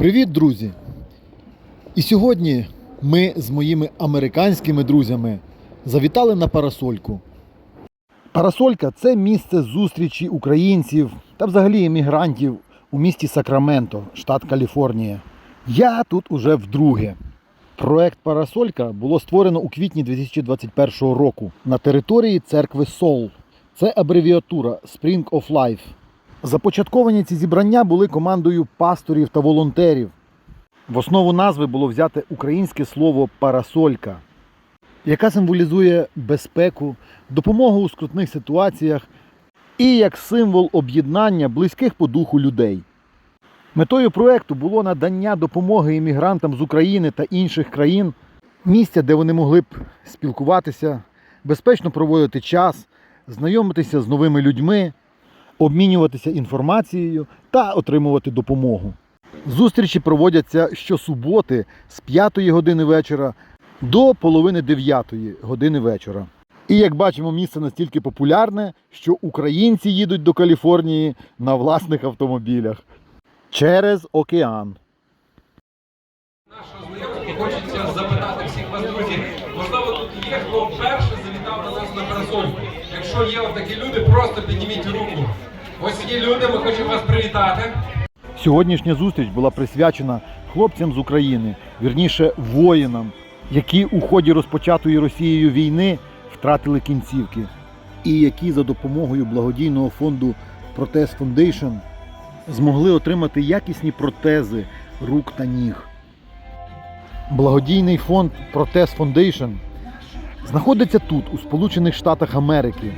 Привіт, друзі! І сьогодні ми з моїми американськими друзями завітали на парасольку. Парасолька це місце зустрічі українців та взагалі емігрантів у місті Сакраменто, штат Каліфорнія. Я тут уже вдруге. Проект Парасолька було створено у квітні 2021 року на території церкви Сол. Це абревіатура Spring of Life. Започатковані ці зібрання були командою пасторів та волонтерів. В основу назви було взяте українське слово парасолька, яка символізує безпеку, допомогу у скрутних ситуаціях і як символ об'єднання близьких по духу людей. Метою проекту було надання допомоги іммігрантам з України та інших країн, місця, де вони могли б спілкуватися, безпечно проводити час, знайомитися з новими людьми, обмінюватися інформацією та отримувати допомогу. Зустрічі проводяться щосуботи з 5 години вечора до половини 9 години вечора. І як бачимо, місце настільки популярне, що українці їдуть до Каліфорнії на власних автомобілях через океан. Нашого знайомства хочеться запитати всіх вас, друзі. Можливо, тут є, хто вперше завітав до нас на парасольку. Якщо є от такі люди, просто підніміть руку. Ось є люди, ми хочемо вас привітати. Сьогоднішня зустріч була присвячена хлопцям з України, вірніше воїнам, які у ході розпочатої Росією війни втратили кінцівки, і які за допомогою благодійного фонду Протез Foundation змогли отримати якісні протези рук та ніг. Благодійний фонд Протез Foundation знаходиться тут, у Сполучених Штатах Америки,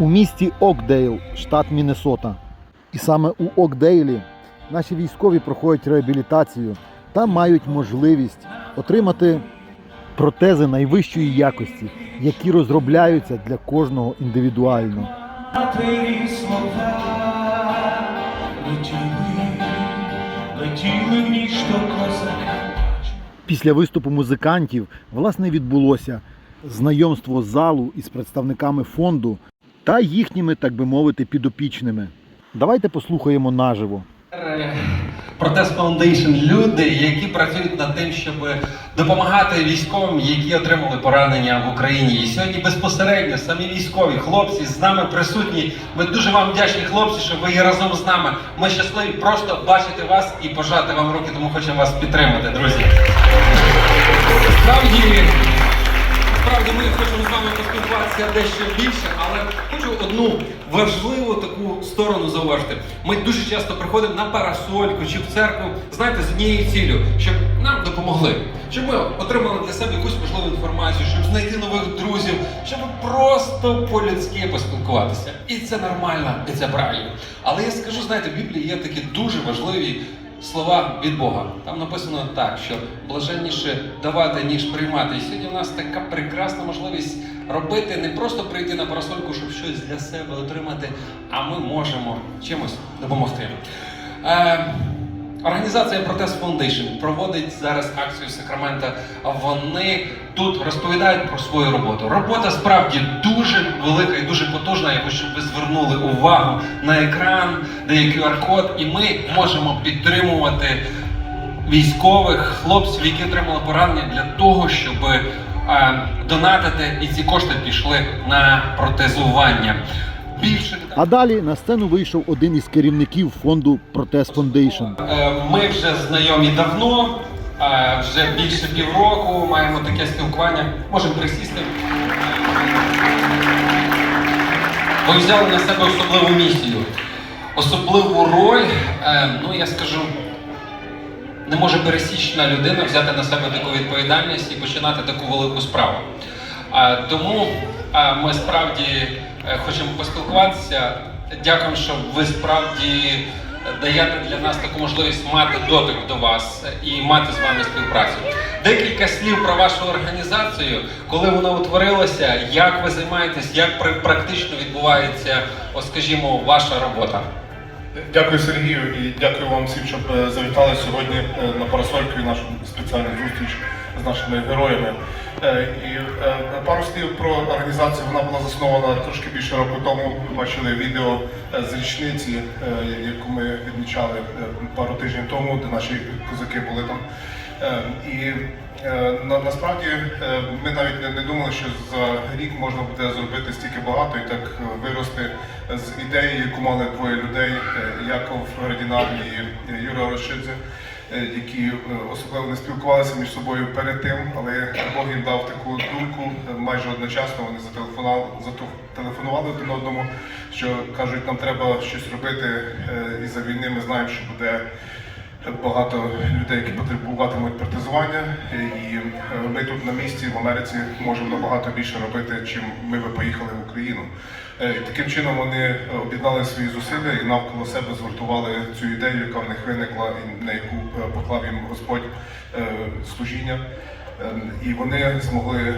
у місті Окдейл, штат Міннесота. І саме у Окдейлі наші військові проходять реабілітацію та мають можливість отримати протези найвищої якості, які розробляються для кожного індивідуально. Після виступу музикантів власне відбулося знайомство залу із представниками фонду та їхніми, так би мовити, підопічними. Давайте послухаємо наживо. Протест Foundation – люди, які працюють над тим, щоб допомагати військовим, які отримали поранення в Україні. І сьогодні безпосередньо самі військові хлопці з нами присутні. Ми дуже вам вдячні, хлопці, що ви є разом з нами. Ми щасливі просто бачити вас і пожати вам руки, тому хочемо вас підтримати, друзі. Справді, Справді ми хочемо з вами поспілкуватися дещо більше, але хочу одну важливу таку сторону зауважити. Ми дуже часто приходимо на парасольку чи в церкву, знаєте, з однією ціллю, щоб нам допомогли, щоб ми отримали для себе якусь важливу інформацію, щоб знайти нових друзів, щоб просто по-людськи поспілкуватися. І це нормально, і це правильно. Але я скажу, знаєте, в Біблії є такі дуже важливі слова від Бога. Там написано так, що блаженніше давати, ніж приймати. І сьогодні у нас така прекрасна можливість робити, не просто прийти на парасольку, щоб щось для себе отримати, а ми можемо чимось допомогти. Е, Організація Протест Foundation проводить зараз акцію Сакрамента. Вони тут розповідають про свою роботу. Робота справді дуже велика і дуже потужна. Я хочу, щоб ви звернули увагу на екран, де є QR-код, і ми можемо підтримувати військових хлопців, які отримали поранення для того, щоб е, донатити, і ці кошти пішли на протезування. Більше А далі на сцену вийшов один із керівників фонду Протез Foundation. Е, Ми вже знайомі давно, е, вже більше півроку маємо таке спілкування. Можемо присісти. Ви взяли на себе особливу місію, особливу роль. е, Ну я скажу, не може пересічна людина взяти на себе таку відповідальність і починати таку велику справу. Тому ми справді хочемо поспілкуватися. Дякую, що ви справді даєте для нас таку можливість мати дотик до вас і мати з вами співпрацю. Декілька слів про вашу організацію, коли вона утворилася, як ви займаєтесь, як практично відбувається, ось, скажімо, ваша робота. Дякую Сергію і дякую вам всім, що е, завітали сьогодні е, на парасольку і нашу спеціальну зустріч з нашими героями. Е, І е, пару слів про організацію. Вона була заснована трошки більше року тому. Ви бачили відео е, з річниці, яку ми відмічали пару тижнів тому, де наші козаки були там. І на, насправді ми навіть не, думали, що за рік можна буде зробити стільки багато і так вирости з ідеї, яку мали двоє людей: Яков Градінар і Юра Рощидзе, які е, особливо не спілкувалися між собою перед тим, але Бог їм дав таку думку е, майже одночасно. Вони зателефонували, зателефонували один одному, що кажуть, нам треба щось робити е, із-за війни. Ми знаємо, що буде багато людей, які потребуватимуть протезування, і е, ми тут на місці в Америці можемо набагато більше робити, чим ми би поїхали в Україну. Е, таким чином вони е, об'єднали свої зусилля і навколо себе згуртували цю ідею, яка в них виникла, і на яку е, поклав їм Господь служіння. Е, І вони змогли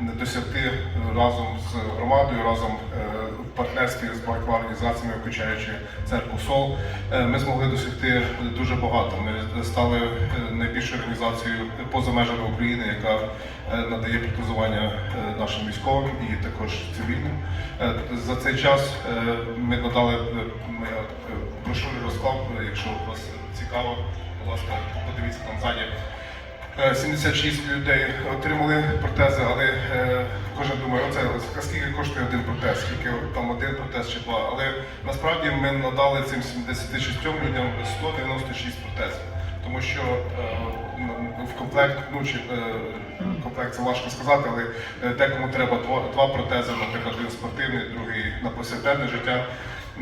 досягти разом з громадою, разом е, в партнерстві з багатьма організаціями, включаючи церкву Сол, е, ми змогли досягти дуже багато. Ми стали е, найбільшою організацією поза межами України, яка надає протезування нашим військовим і також цивільним. За цей час ми надали брошури розклад, якщо вас цікаво, будь ласка, подивіться там ззаді. Е, 76 людей отримали протези, але е, кожен думає, оце скільки коштує один протез, скільки там один протез чи два. Але насправді ми надали цим 76 людям 196 протезів. Тому що е, в комплект, ну чи е, комплект це важко сказати, але е, декому треба два, два протези, наприклад, один спортивний, другий на повсякденне життя.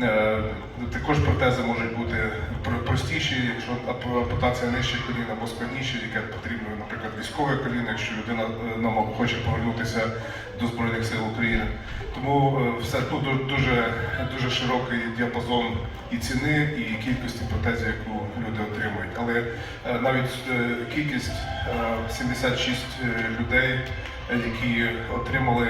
Е, Також протези можуть бути про- простіші, якщо ампутація нижче коліна або складніші, яке потрібно, наприклад, військове коліно, якщо людина е, нам хоче повернутися до Збройних сил України. Тому е, все тут ду- дуже, дуже широкий діапазон і ціни, і кількості протезів, яку люди отримують. Але навіть кількість е, 76 людей, які отримали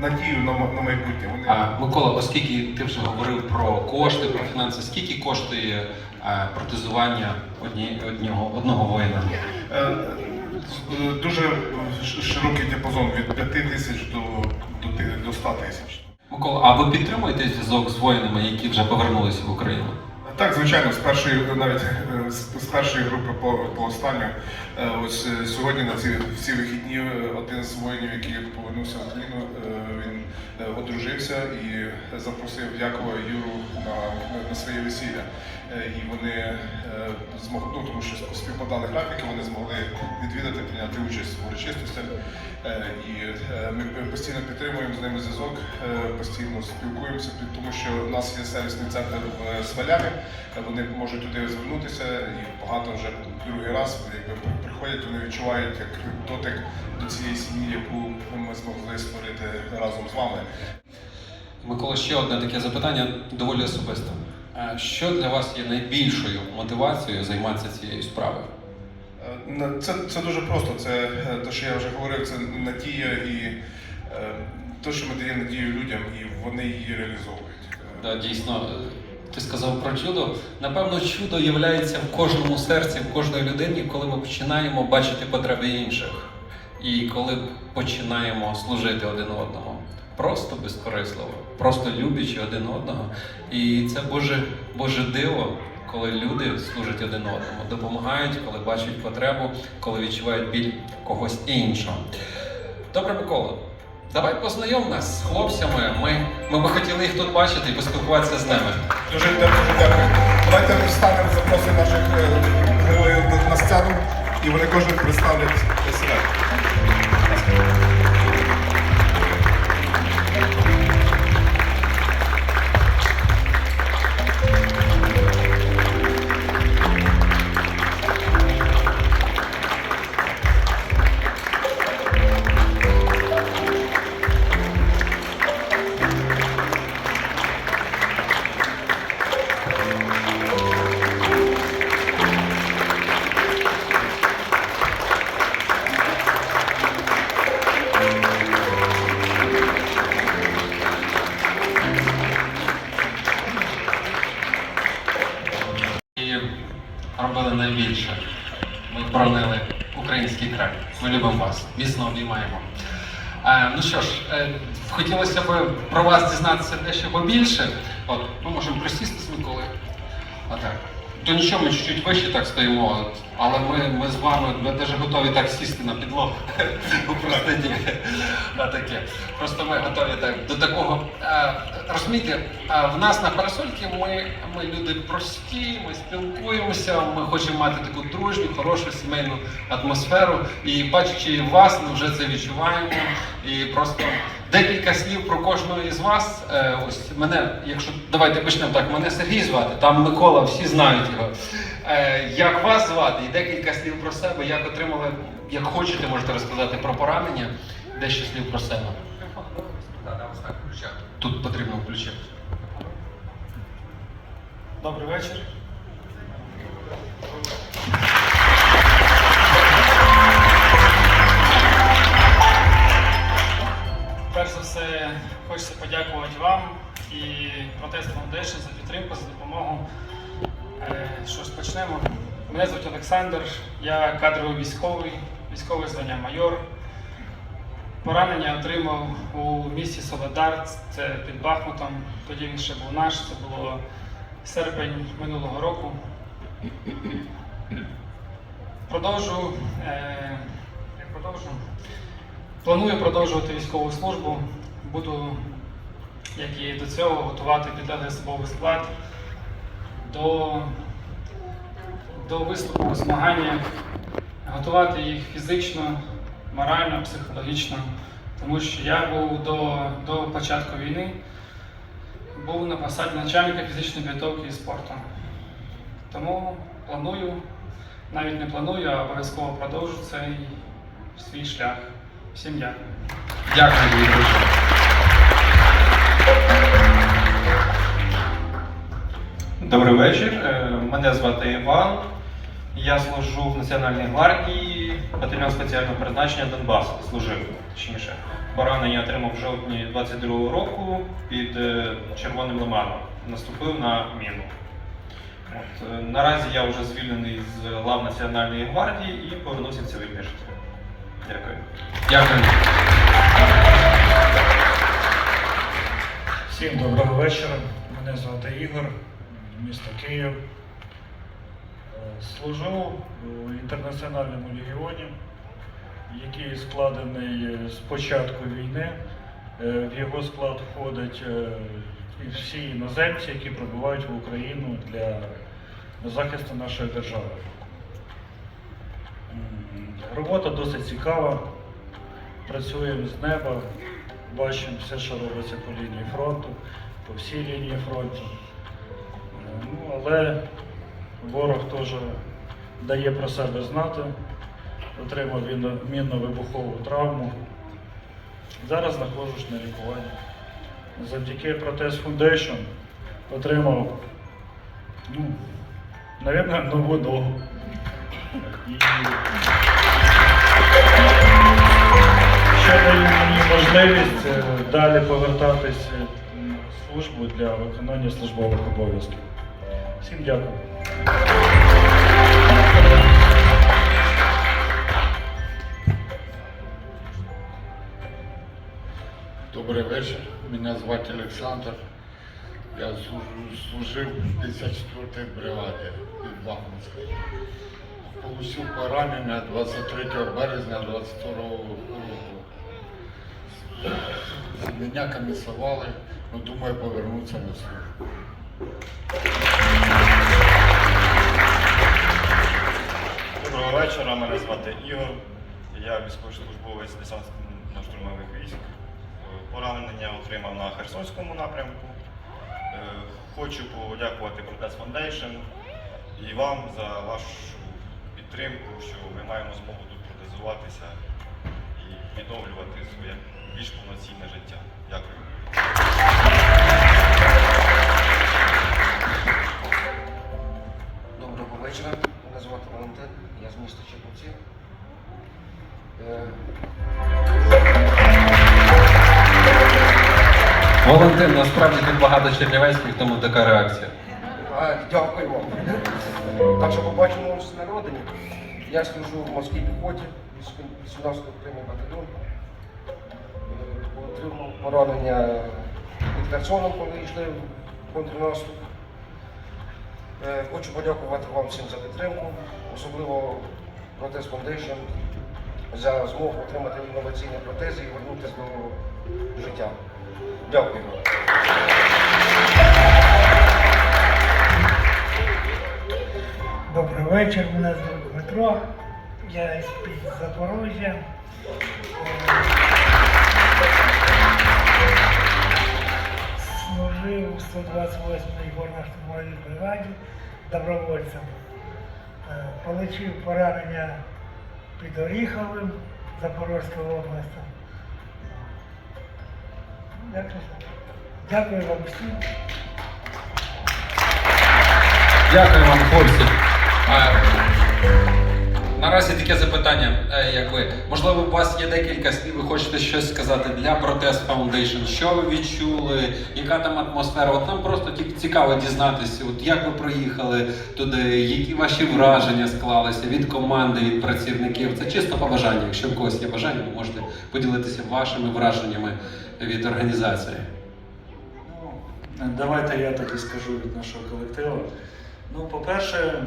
надію на на майбутнє. Вони А, Микола, оскільки ти вже говорив про кошти, про фінанси, скільки коштує е, протезування одні, одного, одного воїна? Е, е, Дуже широкий діапазон від 5 тисяч до, до, до 100 тисяч. Микола, а ви підтримуєте зв'язок з воїнами, які вже повернулися в Україну? Так, звичайно, з першої навіть е, з, першої групи по, по останню. Е, Ось е, сьогодні на ці всі вихідні один з воїнів, який повернувся в Україну, він одружився і запросив Якова Юру на, на своє весілля. Е, І вони е, змогли, ну, тому що співпадали графіки, вони змогли відвідати, прийняти участь в урочистостях. Е, І ми постійно підтримуємо з ними зв'язок, постійно спілкуємося, тому що у нас є сервісний центр в Смоляві, е, вони можуть туди звернутися і багато вже другий раз якби приходять, вони відчувають як дотик до цієї сім'ї, яку ми змогли створити разом з вами. Микола, ще одне таке запитання доволі особисте. Е, Що для вас є найбільшою мотивацією займатися цією справою? Е, Це, це дуже просто. Це е, те, що я вже говорив, це надія і те, що ми даємо надію людям, і вони її реалізовують. Да, дійсно, ти сказав про чудо. Напевно, чудо являється в кожному серці, в кожної людині, коли ми починаємо бачити потреби інших. І коли починаємо служити один одному. Просто безкорисливо, просто любячи один одного. І це Боже, Боже диво, коли люди служать один одному, допомагають, коли бачать потребу, коли відчувають біль когось іншого. Добре, Микола, давай познайом нас з хлопцями. Ми, ми би хотіли їх тут бачити і поспілкуватися з ними. Дуже, дуже дякую. Давайте встанемо, запросимо наших е, героїв на сцену, і вони кожен представлять себе. Міцно обіймаємо. Е, ну що ж, е, хотілося б про вас дізнатися дещо побільше. От, ми можемо присісти з Миколи. Отак. То нічого, ми чуть-чуть вище так стоїмо, але ми, ми з вами ми навіть готові так сісти на підлогу у простині. Просто ми готові так, до такого. Розумієте, в нас на парасольці ми, ми люди прості, ми спілкуємося, ми хочемо мати таку дружню, хорошу сімейну атмосферу. І бачачи вас, ми вже це відчуваємо. І просто декілька слів про кожного із вас. Е, ось мене, якщо давайте почнемо так, мене Сергій звати, там Микола, всі знають його. Е, як вас звати? І декілька слів про себе, як отримали, як хочете, можете розказати про поранення, дещо слів про себе. Тут потрібно включити. Добрий вечір. Перш за все, хочеться подякувати вам і Protest Foundation за підтримку, за допомогу. Е, Що ж, почнемо. Мене звуть Олександр, я кадровий військовий, військове звання майор. Поранення отримав у місті Солодар, це під Бахмутом. Тоді він ще був наш, це було серпень минулого року. Продовжу, е, продовжу. Планую продовжувати військову службу. Буду, як і до цього, готувати підлеглий особовий склад до, до виступу у змаганнях, готувати їх фізично, морально, психологічно. Тому що я був до, до початку війни, був на посаді начальника фізичної підготовки і спорту. Тому планую, навіть не планую, а обов'язково продовжу цей свій шлях. Всім дякую. Дякую, друзі. Добрий вечір. Е, Мене звати Іван. Я служу в Національній гвардії, батальйон спеціального призначення Донбас. Служив точніше. Поранення отримав в жовтні 22-го року під е, Червоним Лиманом. Наступив на міну. От, е, наразі я вже звільнений з лав Національної гвардії і повернувся в цивільне життя. Дякую. Дякую. Всім доброго вечора. Мене звати Ігор, місто Київ. Е, Служу у інтернаціональному легіоні, який складений з початку війни. Е, В його склад входять е, всі іноземці, які прибувають в Україну для захисту нашої держави. Робота досить цікава. Працюємо з неба, бачимо все, що робиться по лінії фронту, по всій лінії фронту. Е, Ну, але ворог теж дає про себе знати, отримав він мінно-вибухову травму. Зараз знаходжусь на лікуванні. Завдяки Protest Foundation отримав, ну, напевно, нову ногу. Що дає мені можливість е, далі повертатися на службу для виконання службових обов'язків. Всім дякую. Добрий вечір. Мене звати Олександр. Я служив в 54-й бригаді від Бахмутської. Получив поранення 23 березня 22 року. Мене комісували, ну думаю повернутися на службу. Доброго вечора, мене звати Ігор. Я військовослужбовець десантно-штурмових військ. Е, Поранення отримав на Херсонському напрямку. Е, Хочу подякувати Protest Foundation і вам за вашу підтримку, що ми маємо змогу тут протезуватися і відновлювати своє більш повноцінне життя. Дякую. Валентин, насправді тут багато чернівецьких, тому така реакція. Дякую вам. Так що побачимо всі народині. Я служу в морській піхоті, 18 окремий батальйон. Отримав поранення під Херсоном, коли йшли в контрнаступ. Е, Хочу подякувати вам всім за підтримку, особливо Протез Foundation за змогу отримати інноваційні протези і вернутися до життя. Дякую. Добрий вечір, мене звуть Дмитро, я із Запоріжжя. Служив у 128-й горно-штурмовій бригаді добровольцем. Е, Получив поранення під Оріховим Запорозького області. Дякую. Дякую вам всім. Дякую вам, хлопці. Наразі таке запитання, е, якби можливо, у вас є декілька слів, ви хочете щось сказати для Протест Foundation. Що ви відчули? Яка там атмосфера? От нам просто цікаво дізнатися, от як ви проїхали туди, які ваші враження склалися від команди, від працівників. Це чисто побажання. Якщо в когось є бажання, ви можете поділитися вашими враженнями від організації. Ну, давайте я так скажу від нашого колективу. Ну, по-перше,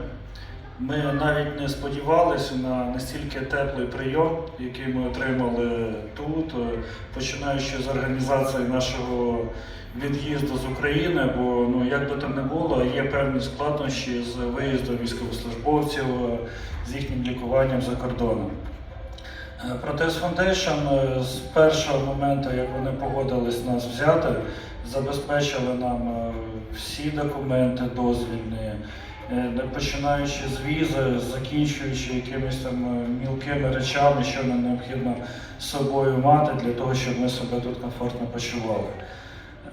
ми навіть не сподівалися на настільки теплий прийом, який ми отримали тут, е, починаючи з організації нашого від'їзду з України, бо ну, як би там не було, є певні складнощі з виїздом військовослужбовців, е, з їхнім лікуванням за кордоном. Е, Foundation е, з першого моменту, як вони погодились нас взяти, забезпечили нам всі документи дозвільні, починаючи з візи, закінчуючи якимись там е, мілкими речами, що нам необхідно з собою мати для того, щоб ми себе тут комфортно почували.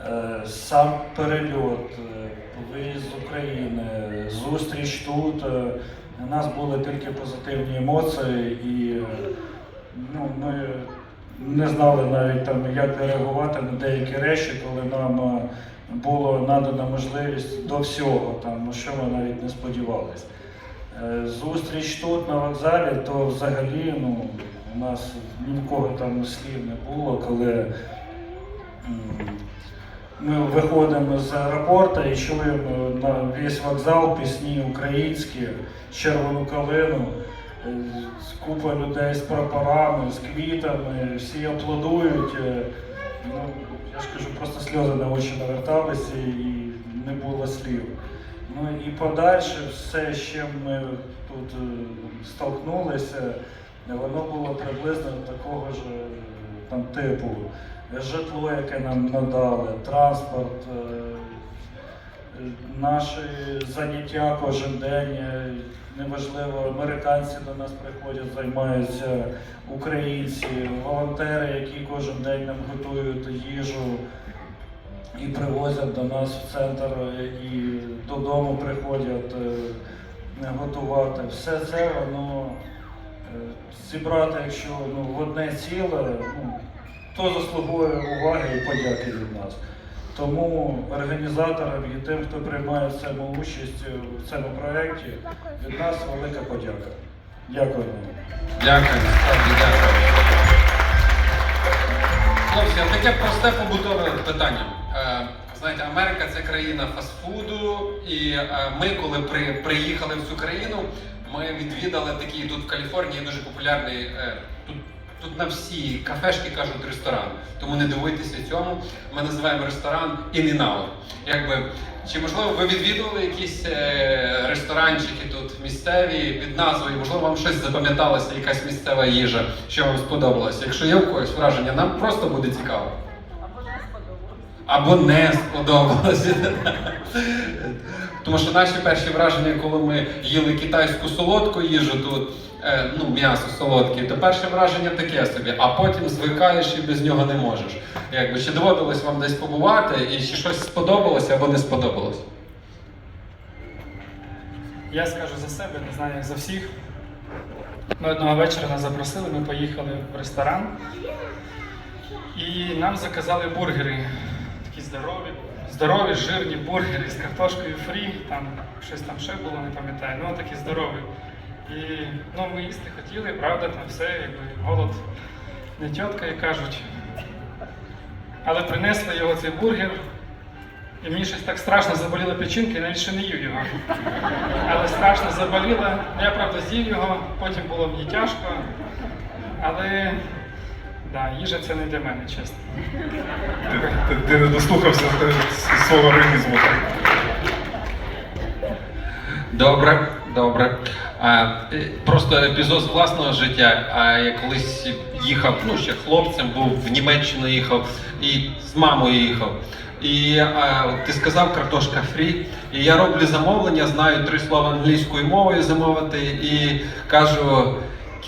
Е, Сам перельот, е, виїзд з України, зустріч тут. е, У нас були тільки позитивні емоції, і е, ну, ми не знали навіть там, як реагувати на деякі речі, коли нам е, було надана можливість до всього, там, на що ми навіть не сподівалися. Е, Зустріч тут на вокзалі, то взагалі ну, у нас ні в кого там слів не було, коли ми виходимо з аеропорту і чуємо на весь вокзал пісні українські, червону калину, е, купа людей з прапорами, з квітами, всі аплодують. е, Ну, я ж кажу, просто сльози на очі наверталися і не було слів. Ну і подальше все, з чим ми тут е, столкнулися, воно було приблизно такого ж е, там типу. Житло, яке нам надали, транспорт, е, наші заняття кожен день. е, Неважливо, американці до нас приходять, займаються українці, волонтери, які кожен день нам готують їжу і привозять до нас в центр е, і додому приходять е, готувати. Все це воно е, зібрати, якщо ну, в одне ціле, ну, то заслуговує уваги і подяки від нас. Тому організаторам і тим, хто приймає в цьому участь е, в цьому проєкті, від нас велика подяка. Дякую. Дякую. Хлопці, а таке просте побутове питання. Е, знаєте, Америка це країна фастфуду, і е, ми, коли при, приїхали в цю країну, ми відвідали такий тут в Каліфорнії дуже популярний. Тут, на всі кафешки кажуть ресторан. Тому не дивуйтеся цьому. Ми називаємо ресторан In-N-Out. Якби, чи можливо ви відвідували якісь е, ресторанчики тут місцеві під назвою? Можливо, вам щось запам'яталося, якась місцева їжа, що вам сподобалося? Якщо є у когось враження, нам просто буде цікаво. Або не сподобалося. Тому що наші перші враження, коли ми їли китайську солодку їжу тут, ну, м'ясо солодке, то перше враження таке собі, а потім звикаєш і без нього не можеш. Якби чи доводилось вам десь побувати, і чи щось сподобалося або не сподобалось? Я скажу за себе, не знаю як за всіх. Ми одного вечора нас запросили, ми поїхали в ресторан і нам заказали бургери. Такі здорові, здорові, жирні бургери з картошкою фрі, там щось там ще було, не пам'ятаю, ну такі здорові. І ну, ми їсти хотіли, правда, там все, якби голод не тітка, як кажуть. Але принесли його цей бургер, і мені щось так страшно заболіла печінка, я навіть ще не їв його. Але страшно заболіла. Я правда з'їв його, потім було мені тяжко. Але да, їжа це не для мене, чесно. Ти, ти, ти не дослухався свого організму. Добре, добре. А, е, просто епізод з власного життя. А я колись їхав, ну ще хлопцем був в Німеччину їхав і з мамою їхав. І а, ти сказав картошка фрі. І я роблю замовлення, знаю три слова англійською мовою замовити і кажу.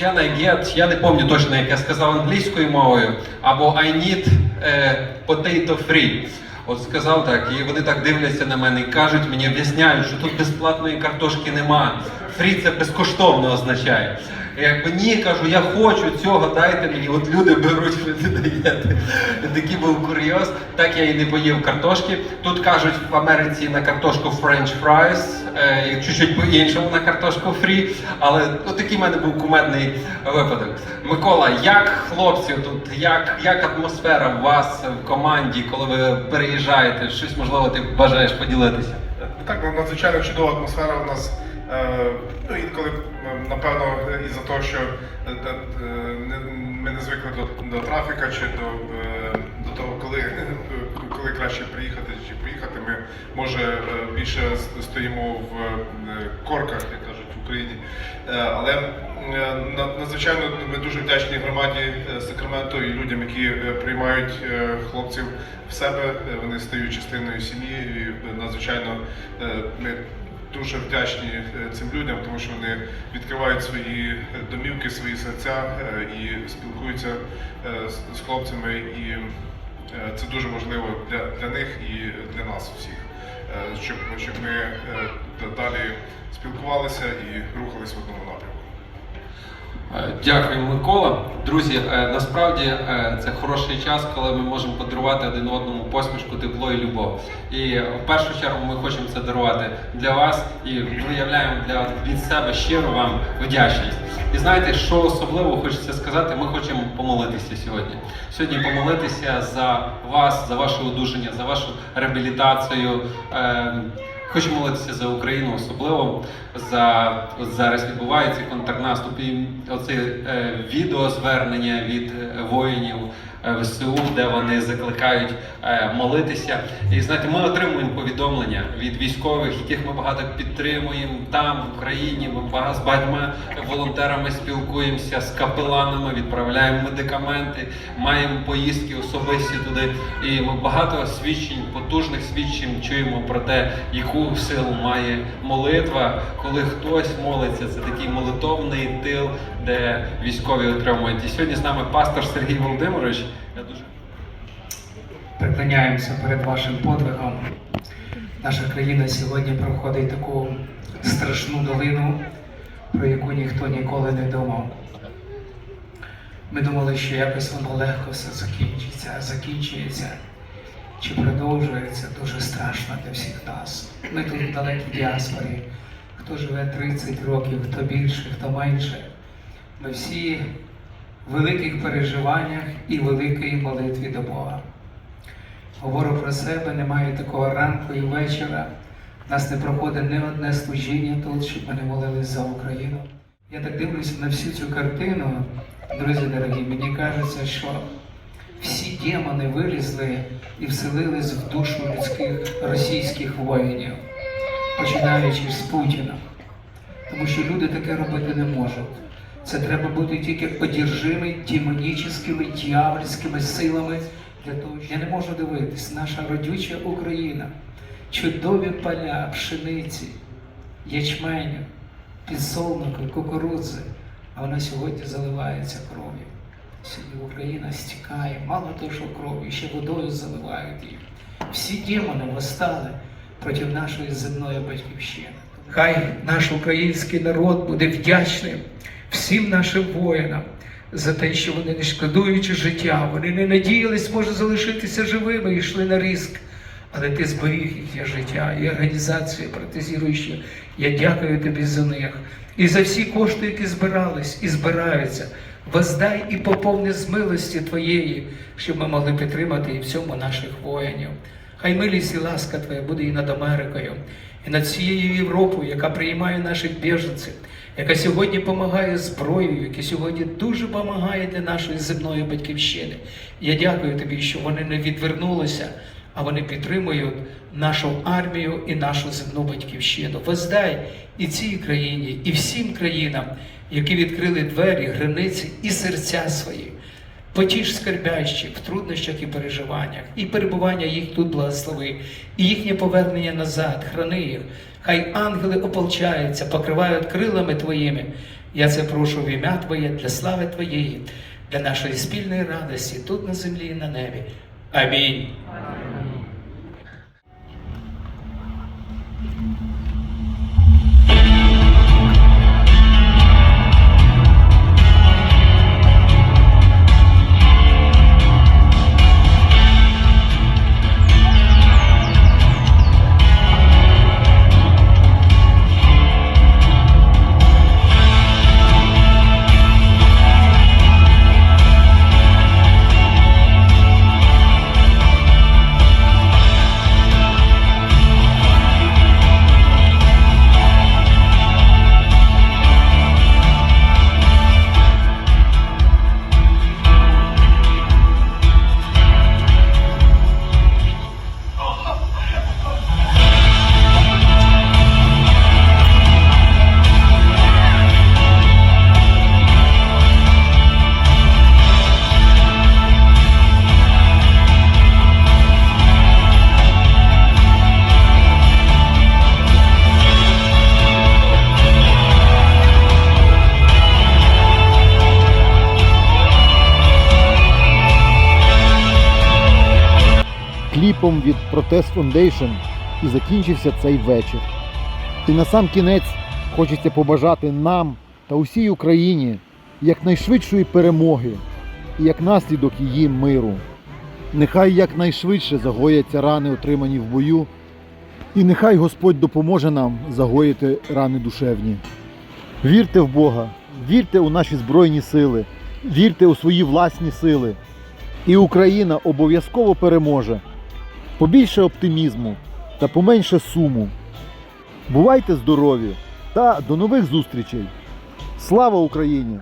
Can I get, я не пам'ятаю точно, як я сказав англійською мовою, або I need е, potato free. От сказав так, і вони так дивляться на мене і кажуть мені, об'ясняють, що тут безплатної картошки нема. Фрі це безкоштовно означає. Якби ні, кажу, я хочу цього, дайте мені. От люди беруть, ви не даєте. Такий був курйоз. Так я і не поїв картошки. Тут кажуть в Америці на картошку French fries, е, чуть-чуть по-іншому на картошку фрі. Але отакий в мене був кумедний випадок. Микола, як хлопці тут, як, як атмосфера у вас в команді, коли ви переїжджаєте? Щось можливо ти бажаєш поділитися? Так, ну, надзвичайно чудова атмосфера у нас. Е, ну, інколи, е, напевно, із-за того, що е, ми не звикли до, до трафіка чи до, до того, коли, коли краще приїхати чи поїхати, ми може більше стоїмо в корках, як кажуть в Україні. Але надзвичайно ми дуже вдячні громаді Сакраменто і людям, які приймають хлопців в себе. Вони стають частиною сім'ї. І надзвичайно ми дуже вдячні е, цим людям, тому що вони відкривають свої е, домівки, свої серця е, і спілкуються з- хлопцями. І це дуже важливо для, для них і для нас всіх, щоб, щоб ми далі спілкувалися і рухались в одному напрямку. Е, Дякую, Микола. Друзі, е, насправді е, це хороший час, коли ми можемо подарувати один одному посмішку, тепло і любов. І в першу чергу ми хочемо це дарувати для вас і виявляємо для від себе щиро вам вдячність. І знаєте, що особливо хочеться сказати, ми хочемо помолитися сьогодні. Сьогодні помолитися за вас, за ваше одужання, за вашу реабілітацію. Хочу молитися за Україну, особливо за зараз відбувається контрнаступ і оце е, відеозвернення від е, воїнів ВСУ, де вони закликають е, молитися. І знаєте, ми отримуємо повідомлення від військових, яких ми багато підтримуємо там, в Україні. Ми з багатьма волонтерами спілкуємося, з капеланами, відправляємо медикаменти, маємо поїздки особисті туди. І ми багато свідчень, потужних свідчень чуємо про те, яку силу має молитва, коли хтось молиться. Це такий молитовний тил, де військові отримують. І сьогодні з нами пастор Сергій Володимирович. Я дуже преклоняємося перед вашим подвигом. Наша країна сьогодні проходить таку страшну долину, про яку ніхто ніколи не думав. Ми думали, що якось воно легко все закінчиться, закінчується чи продовжується дуже страшно для всіх нас. Ми тут в далекій діаспорі, хто живе 30 років, хто більше, хто менше. Ми всі в великих переживаннях і великої молитві до Бога. Говорю про себе, немає такого ранку і вечора. У нас не проходить ні одне служіння тут, щоб ми не молились за Україну. Я так дивлюся на всю цю картину, друзі дорогі, мені кажеться, що всі демони вилізли і вселились в душу людських російських воїнів, починаючи з Путіна. Тому що люди таке робити не можуть. Це треба бути тільки одержимий демонічними, дьявольськими силами для того, що я не можу дивитись, наша родюча Україна, чудові поля, пшениці, ячменю, підсолнуку, кукурудзи, а вона сьогодні заливається кров'ю. Сьогодні Україна стікає, мало того, що кров'ю, ще водою заливають її. Всі демони восстали проти нашої земної батьківщини. Хай наш український народ буде вдячним всім нашим воїнам за те, що вони не шкодуючи життя, вони не надіялись, може залишитися живими і йшли на риск. але ти зберіг їхнє життя і організації протезіруючі. Я дякую тобі за них і за всі кошти, які збирались і збираються. Воздай і поповни з милості Твоєї, щоб ми могли підтримати і в цьому наших воїнів. Хай милість і ласка Твоя буде і над Америкою, і над всією Європою, яка приймає наших біженців, яка сьогодні допомагає зброєю, яка сьогодні дуже допомагає для нашої земної батьківщини. Я дякую тобі, що вони не відвернулися, а вони підтримують нашу армію і нашу земну батьківщину. Воздай і цій країні, і всім країнам, які відкрили двері, границі і серця свої. Потіш скорбящих в труднощах і переживаннях, і перебування їх тут благослови, і їхнє повернення назад, храни їх. Хай ангели ополчаються, покривають крилами Твоїми. Я це прошу в ім'я Твоє для слави Твоєї, для нашої спільної радості тут на землі і на небі. Амінь. Кліпом від Protest Foundation і закінчився цей вечір. І на сам кінець хочеться побажати нам та усій Україні якнайшвидшої перемоги і як наслідок її миру. Нехай якнайшвидше загояться рани, отримані в бою, і нехай Господь допоможе нам загоїти рани душевні. Вірте в Бога, вірте у наші Збройні сили, вірте у свої власні сили. І Україна обов'язково переможе. Побільше оптимізму та поменше суму. Бувайте здорові та до нових зустрічей! Слава Україні!